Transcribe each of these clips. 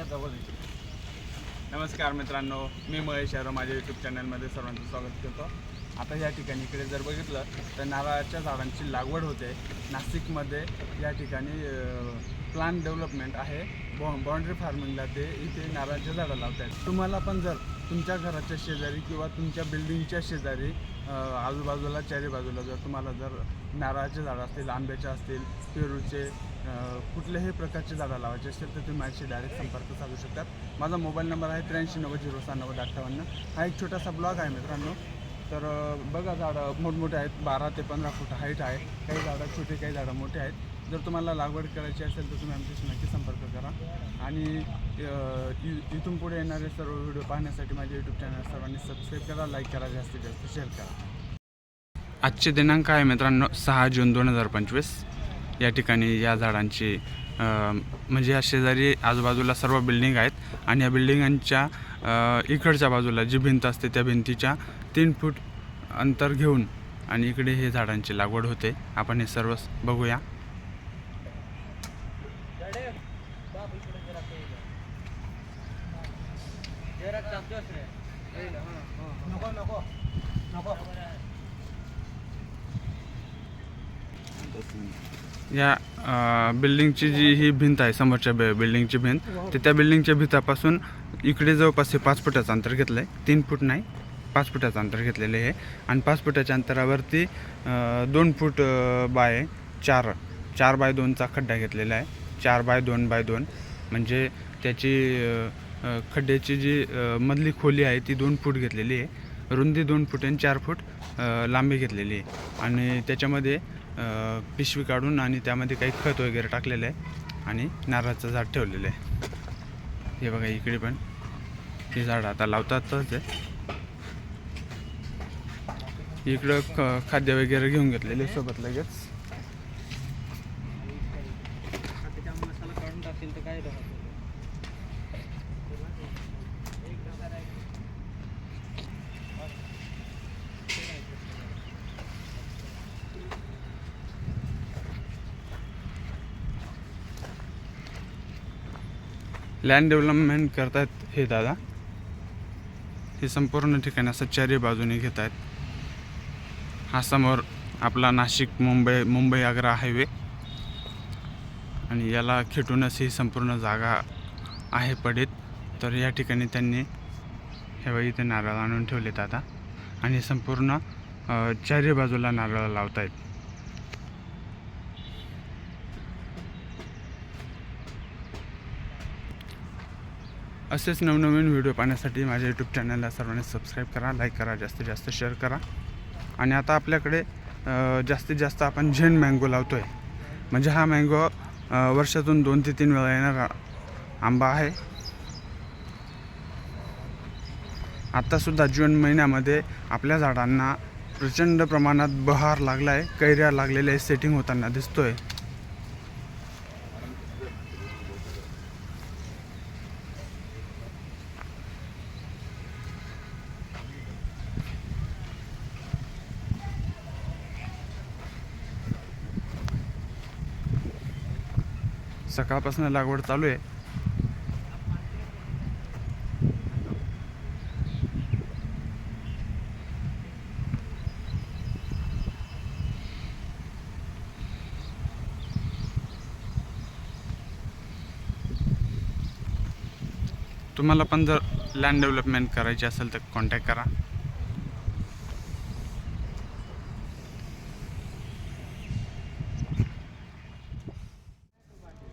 या जवळ नमस्कार मित्रांनो मी महेश यादव माझ्या यूट्यूब चॅनलमध्ये सर्वांचं स्वागत करतो. आता या ठिकाणी इकडे जर बघितलं तर नारळाच्या झाडांची लागवड होते. नाशिकमध्ये या ठिकाणी प्लांट डेव्हलपमेंट आहे. बॉ बाउंड्री फार्मिंगला ते इथे नारळाच्या झाडं लावत आहेत तुम्हाला पण जर तुमच्या घराच्या शेजारी किंवा तुमच्या बिल्डिंगच्या शेजारी आजूबाजूला चारी बाजूला जर तुम्हाला जर नारळाचे झाडं असतील आंब्याचे असतील पेरूचे कुठल्याही प्रकारचे झाडं लावायचे असेल तर तुम्ही माझ्याशी डायरेक्ट संपर्क साधू शकतात. माझा मोबाईल नंबर आहे त्र्याऐंशी नव्वद झिरो सहा नव्वद अठ्ठावन्न. हा एक छोटासा ब्लॉग आहे मित्रांनो. तर बघा झाडं मोठमोठे आहेत बारा ते पंधरा फूट हाईट आहे. काही झाडं छोटे काही झाडं मोठे आहेत. जर तुम्हाला लागवड करायची असेल तर तुम्ही आमच्याशी नक्की संपर्क करा. आणि इ- इथून पुढे येणारे सर्व व्हिडिओ पाहण्यासाठी माझे यूट्यूब चॅनल सर्वांनी सबस्क्राईब करा लाईक करा जास्तीत जास्त शेअर करा. आजचे दिनांक आहे मित्रांनो सहा जून दोन हजार पंचवीस. या ठिकाणी या झाडांची म्हणजे या शेजारी आजूबाजूला सर्व बिल्डिंग आहेत आणि या बिल्डिंगांच्या इकडच्या बाजूला जी भिंत असते त्या भिंतीच्या तीन फूट अंतर घेऊन आणि इकडे हे झाडांची लागवड होते. आपण हे सर्व बघूया. नको नको नको या बिल्डिंगची जी ही भिंत आहे समोरच्या बि- बिल्डिंगची भिंत ते त्या बिल्डिंगच्या भिंतापासून इकडे जवळपास हे पाच फुटाचं अंतर घेतलं आहे तीन फूट नाही पाच फुटाचं अंतर घेतलेलं आहे. आणि पाच फुटाच्या अंतरावरती दोन फूट बाय चार चार बाय दोनचा खड्डा घेतलेला आहे. चार बाय दोन बाय दोन. म्हणजे त्याची खड्ड्याची जी मधली खोली आहे ती दोन फूट घेतलेली आहे. रुंदी दोन फूट आणि चार फूट लांबी घेतलेली आहे. आणि त्याच्यामध्ये पिशवी काढून आणि त्यामध्ये काही खत वगैरे टाकलेलं आहे आणि नारळाचं झाड ठेवलेलं आहे. हे बघा इकडे पण. हे झाड आता लावतातच आहे. इकडं ख खाद्य वगैरे घेऊन घेतलेले सोबत लगेच. लँड डेव्हलपमेंट करतायत हे दादा. हे संपूर्ण ठिकाणी असं चारी बाजूने घेत आहेत हा समोर आपला नाशिक मुंबई मुंबई आग्रा हायवे आणि याला खेटूनच ही संपूर्ण जागा आहे पडीत. तर या ठिकाणी त्यांनी हे बघा इथे नारळ आणून ठेवलेत आता आणि संपूर्ण चारी बाजूला नारळ लावतायत. असेच नवनवीन व्हिडिओ पाहण्यासाठी माझ्या यूट्यूब चॅनलला सर्वांनी सबस्क्राईब करा लाईक करा जास्तीत जास्त शेअर करा. आणि आता आपल्याकडे जास्तीत जास्त आपण झेन मँगो लावतो आहे म्हणजे हा मँगो वर्षातून दोन ते तीन वेळा येणारा आंबा आहे. आत्तासुद्धा जून महिन्यामध्ये आपल्या झाडांना प्रचंड प्रमाणात बहार लागला आहे कैऱ्या लागलेल्या सेटिंग होताना दिसतो आहे सकाळपासून लागवड चालू आहे. तुम्हाला पण जर लँड डेव्हलपमेंट करायची असेल तर कॉन्टॅक्ट करा.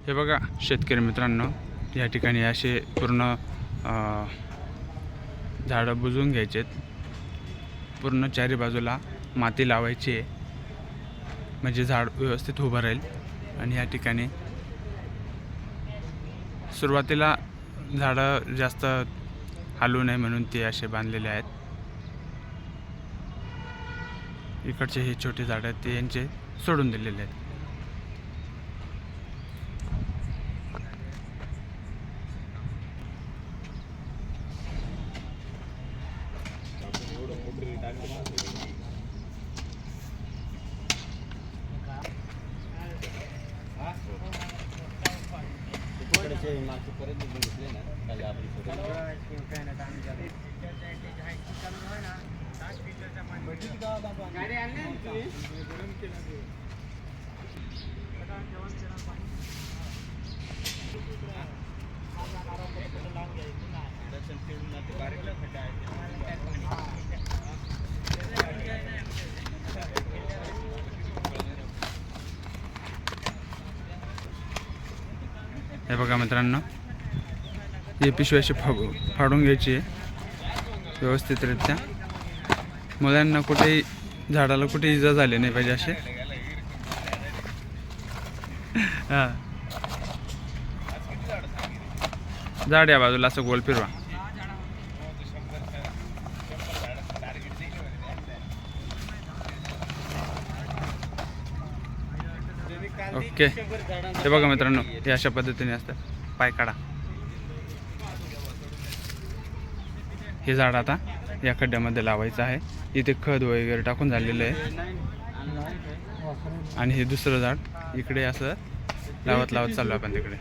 हे बघा शेतकरी मित्रांनो या ठिकाणी असे पूर्ण झाडं बुजवून घ्यायचे पूर्ण चारी बाजूला माती लावायची आहे. म्हणजे झाड व्यवस्थित उभं राहील. आणि या ठिकाणी सुरुवातीला झाडं जास्त हालू नये म्हणून ते असे बांधलेले आहेत. इकडचे हे छोटे झाडं आहेत ते यांचे सोडून दिलेले आहेत. तिकडचे मागचे परत खड्डा आहे. हे बघा मित्रांनो. ही पिशवी अशी फाडू फाडून घ्यायची आहे. व्यवस्थितरित्या. मुलांना कुठेही झाडाला कुठे इजा झाली नाही पाहिजे असे हां. झाड या बाजूला असं गोल फिरवा. ओके. हे बघा मित्रांनो हे अशा पद्धतीने असतं. पाय काढा. हे झाड आता या खड्ड्यामध्ये लावायचं आहे. इथे खत वगैरे टाकून झालेलं आहे. आणि हे दुसरं झाड इकडे असं लावत लावत चाललो आपण तिकडे.